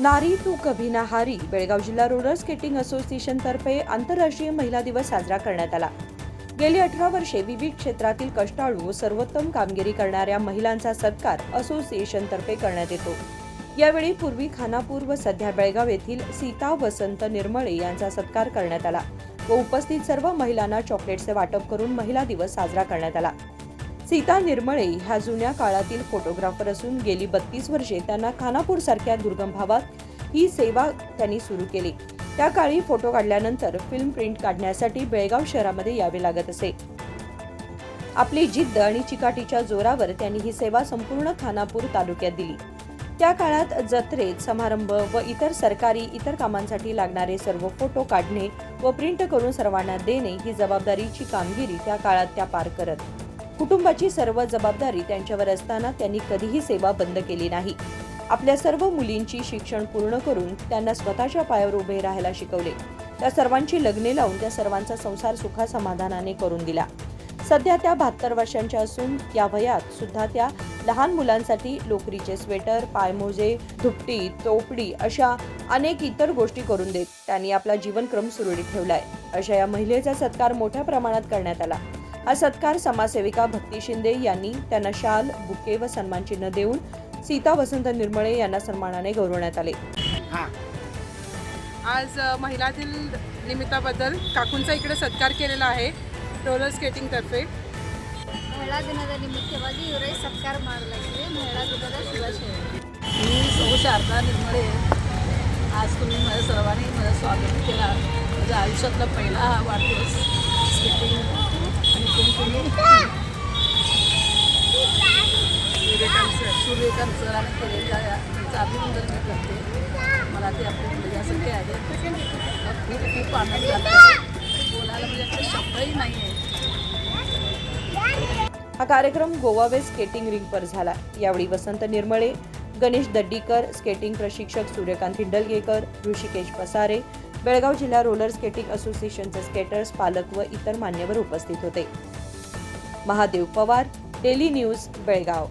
नारी तू कभी ना हारी. बेळगाव जिल्हा रोलर स्केटिंग असोसिएशनतर्फे आंतरराष्ट्रीय महिला दिवस साजरा करण्यात आला. गेली अठरा वर्षे विविध क्षेत्रातील कष्टाळू व सर्वोत्तम कामगिरी करणाऱ्या महिलांचा सत्कार असोसिएशनतर्फे करण्यात येतो. यावेळी पूर्वी खानापूर व सध्या बेळगाव येथील सीता वसंत निर्मळे यांचा सत्कार करण्यात आला व उपस्थित सर्व महिलांना चॉकलेटचे वाटप करून महिला दिवस साजरा करण्यात आला. सीता निर्मळे ह्या जुन्या काळातील फोटोग्राफर असून गेली बत्तीस वर्षे त्यांना खानापूर सारख्या दुर्गम भागात ही सेवा त्यांनी सुरू केली. त्या काळी फोटो काढल्यानंतर फिल्म प्रिंट काढण्यासाठी बेळगाव शहरामध्ये यावे लागत असे. आपली जिद्द आणि चिकाटीच्या जोरावर त्यांनी ही सेवा संपूर्ण खानापूर तालुक्यात दिली. त्या काळात जत्रेत समारंभ व इतर सरकारी इतर कामांसाठी लागणारे सर्व फोटो काढणे व प्रिंट करून सर्वांना देणे ही जबाबदारीची कामगिरी त्या काळात त्या पार करत कुटुंबाची सर्व जबाबदारी त्यांच्यावर असताना त्यांनी कधीही सेवा बंद केली नाही. आपल्या सर्व मुलींची शिक्षण पूर्ण करून त्यांना स्वतःच्या पायावर उभे राहायला शिकवले. त्या सर्वांची लग्ने लावून त्या सर्वांचा संसार सुखा समाधानाने करून दिला. सध्या त्या बहात्तर वर्षांच्या असून या वयात सुद्धा त्या लहान मुलांसाठी लोकरीचे स्वेटर पायमोजे धुपटी तोपडी अशा अनेक इतर गोष्टी करून देत त्यांनी आपला जीवनक्रम सुरळीत ठेवलाय. अशा या महिलेचा सत्कार मोठ्या प्रमाणात करण्यात आला. हा सत्कार समाजसेविका भक्ती शिंदे यांनी त्यांना शाल बुके व सन्मानचिन्ह देऊन सीता वसंत निर्मळे यांना सन्मानाने गौरवण्यात आले हां आज अ, महिला दिन निमित्ताबद्दल काकूंचा इकडे सत्कार केलेला आहे रोलर ಸ್ಕೇಟಿಂಗ್ತರ್ಫೆ ಮಹಿಳಾ ದಿನದ ನಿಮಿತ್ತವಾಗಿ ಇವರೇ ಸತ್ಕಾರ ಮಾಡಲಾಗಿದೆ ಮಹಿಳಾ ದಿನದ ಶುಭಾಶಯ मी सौ शारदा निर्मळे आज तुम्ही माझ्या सर्वांनी माझं स्वागत केला माझ्या आयुष्यातला पहिला हा वाढदिवस सूर्यकांत सर सूर्यकांत अभिनंदन मी करते मला ते आपले मुलग्यासारखे खूप खूप आनंद झाला बोलायला म्हणजे शब्दही नाही आहे हा कार्यक्रम गोवावे स्केटिंग रिंगवर झाला. यावेळी वसंत निर्मळे गणेश दड्डीकर स्केटिंग प्रशिक्षक सूर्यकांत हिंडलगेकर ऋषिकेश पसारे बेळगाव जिल्हा रोलर स्केटिंग असोसिएशनचे स्केटर्स पालक व इतर मान्यवर उपस्थित होते. Mahadev Pawar daily news Belgaum.